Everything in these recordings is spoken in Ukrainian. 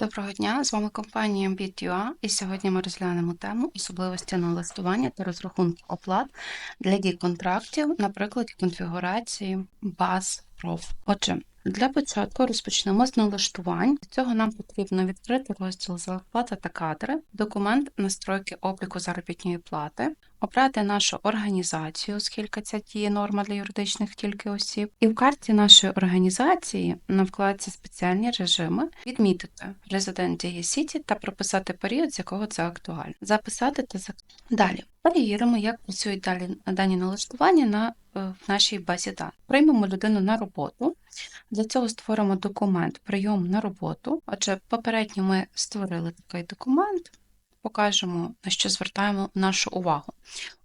Доброго дня, з вами компанія BitUA, і сьогодні ми розглянемо тему особливості налаштування та розрахунку оплат для дій контрактів, на конфігурації баз проф. Отже, для початку розпочнемо з налаштувань. Для цього нам потрібно відкрити розділ «Зарплата та кадри», документ настройки обліку заробітної плати, обрати нашу організацію, оскільки це діє норма для юридичних тільки осіб, і в карті нашої організації на вкладці Спеціальні режими відмітити Resident діє City та прописати період, з якого це актуально. Записати та зак... Далі. Перевіримо, як працюють далі дані налаштування на е, в нашій базі даних. Приймемо людину на роботу. Для цього створимо документ прийом на роботу. Отже, попередньо ми створили такий документ, покажемо, на що звертаємо нашу увагу.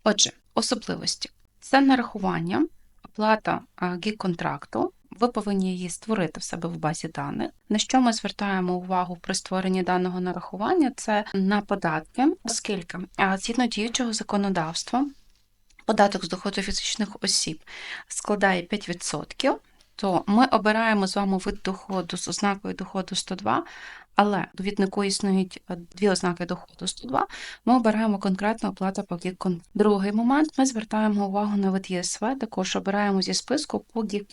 Отже, особливості. Це нарахування, оплата гік-контракту. Ви повинні її створити в себе в базі даних. На що ми звертаємо увагу при створенні даного нарахування? Це на податки, оскільки згідно діючого законодавства податок з доходу фізичних осіб складає 5%, то ми обираємо з вами вид доходу з ознакою доходу 102, але довіднику існують е, дві ознаки доходу 102, ми обираємо конкретну оплату по гік Другий момент ми звертаємо увагу на вид ЄСВ, також обираємо зі списку по гік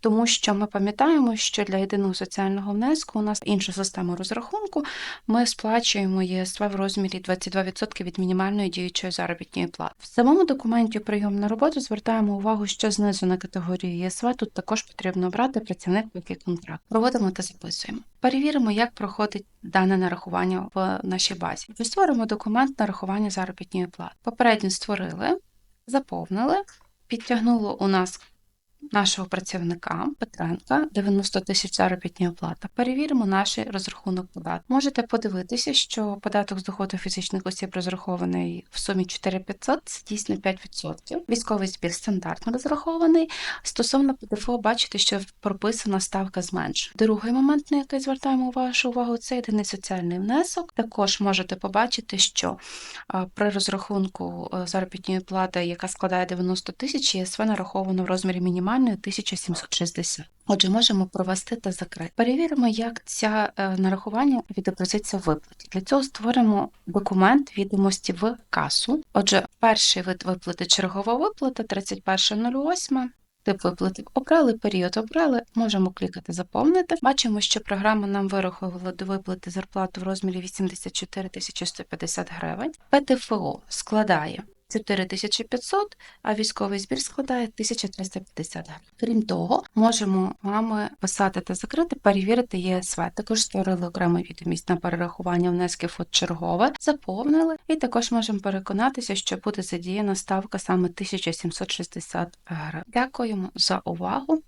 тому що ми пам'ятаємо, що для єдиного соціального внеску у нас інша система розрахунку. Ми сплачуємо ЄСВ в розмірі 22% від мінімальної діючої заробітної плати. В самому документі прийом на роботу звертаємо увагу, що знизу на категорію ЄСВ тут також потрібно обрати працівник який контракт. Проводимо та записуємо. Перевіримо, як проходить дане нарахування в нашій базі. Ми створимо документ нарахування заробітної плати. Попередньо створили, заповнили, підтягнуло у нас нашого працівника Петренка 90 тисяч заробітні оплата. Перевіримо наш розрахунок податку. Можете подивитися, що податок з доходу фізичних осіб розрахований в сумі 4500, це дійсно 5%. Військовий збір стандартно розрахований. Стосовно ПДФО, бачите, що прописана ставка зменшена. Другий момент, на який звертаємо вашу увагу, це єдиний соціальний внесок. Також можете побачити, що при розрахунку е, заробітної плати, яка складає 90 тисяч, ЄСВ нараховано в розмірі мінімальної 1760. Отже, можемо провести та закрити. Перевіримо, як ця е, нарахування відобразиться в виплаті. Для цього створимо документ відомості в касу. Отже, перший вид виплати чергова виплата 31.08. Тип виплати обрали, період обрали, можемо клікати заповнити. Бачимо, що програма нам вирахувала до виплати зарплату в розмірі 84 150 гривень. ПТФО складає 4500, а військовий збір складає 1350 гривень. Крім того, можемо вами писати та закрити, перевірити ЄСВ. Також створили окрему відомість на перерахування внесків от чергове, заповнили, і також можемо переконатися, що буде задіяна ставка саме 1760 гривень. Дякуємо за увагу.